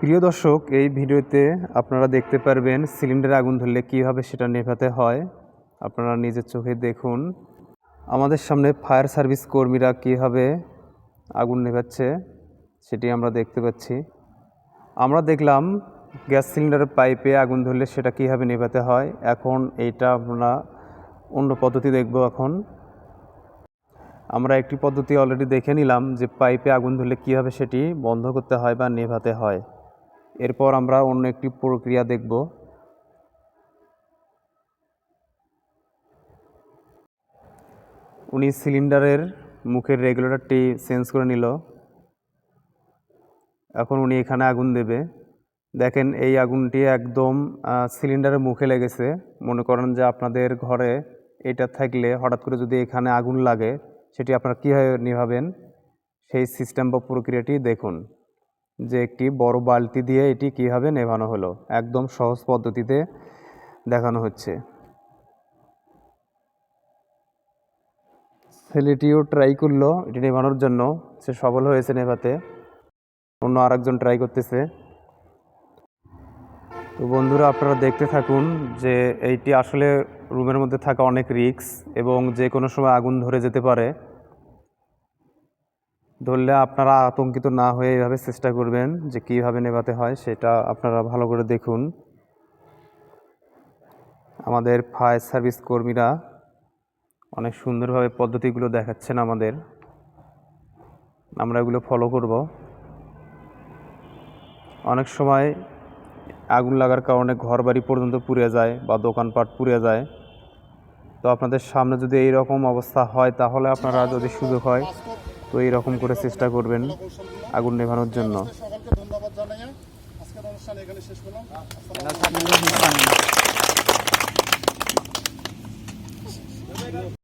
প্রিয় দর্শক, এই ভিডিওতে আপনারা দেখতে পারবেন সিলিন্ডারে আগুন ধরলে কীভাবে সেটা নেভাতে হয়। আপনারা নিজের চোখে দেখুন। আমাদের সামনে ফায়ার সার্ভিস কর্মীরা কীভাবে আগুন নেভাচ্ছে, সেটি আমরা দেখতে পাচ্ছি। আমরা দেখলাম গ্যাস সিলিন্ডারের পাইপে আগুন ধরলে সেটা কীভাবে নেভাতে হয়। এখন এইটা আমরা অন্য পদ্ধতি দেখব এখন। আমরা একটি পদ্ধতি অলরেডি দেখে নিলাম যে পাইপে আগুন ধরলে কীভাবে সেটি বন্ধ করতে হয় বা নেভাতে হয়। এরপর আমরা অন্য একটি প্রক্রিয়া দেখব। উনি সিলিন্ডারের মুখের রেগুলেটরটি চেঞ্জ করে নিল। এখন উনি এখানে আগুন দেবে। দেখেন, এই আগুনটি একদম সিলিন্ডারের মুখে লেগেছে। মনে করেন যে আপনাদের ঘরে এটা থাকলে হঠাৎ করে যদি এখানে আগুন লাগে, সেটি আপনারা কীভাবে নিভাবেন? সেই সিস্টেম বা প্রক্রিয়াটি দেখুন। যে একটি বড় বালতি দিয়ে এটি কীভাবে নেভানো হলো, একদম সহজ পদ্ধতিতে দেখানো হচ্ছে। ছেলেটিও ট্রাই করল এটি নেভানোর জন্য, সে সফল হয়েছে নেভাতে। অন্য আরেকজন ট্রাই করতেছে। তো বন্ধুরা, আপনারা দেখতে থাকুন যে এইটি আসলে রুমের মধ্যে থাকা অনেক রিস্ক এবং যে কোনো সময় আগুন ধরে যেতে পারে। ধরলে আপনারা আতঙ্কিত না হয়ে এইভাবে চেষ্টা করবেন যে কীভাবে নেভাতে হয়, সেটা আপনারা ভালো করে দেখুন। আমাদের ফায়ার সার্ভিস কর্মীরা অনেক সুন্দরভাবে পদ্ধতিগুলো দেখাচ্ছেন আমাদের। আমরা এগুলো ফলো করব। অনেক সময় আগুন লাগার কারণে ঘর বাড়ি পর্যন্ত পুড়ে যায় বা দোকানপাট পুড়ে যায়। তো আপনাদের সামনে যদি এই রকম অবস্থা হয়, তাহলে আপনারা যদি সুযোগ হয় তো এইরকম করে চেষ্টা করবেন আগুন নেভানোর জন্য। সকলকে ধন্যবাদ জানাই। আজকের অনুষ্ঠান এখানে শেষ করলাম।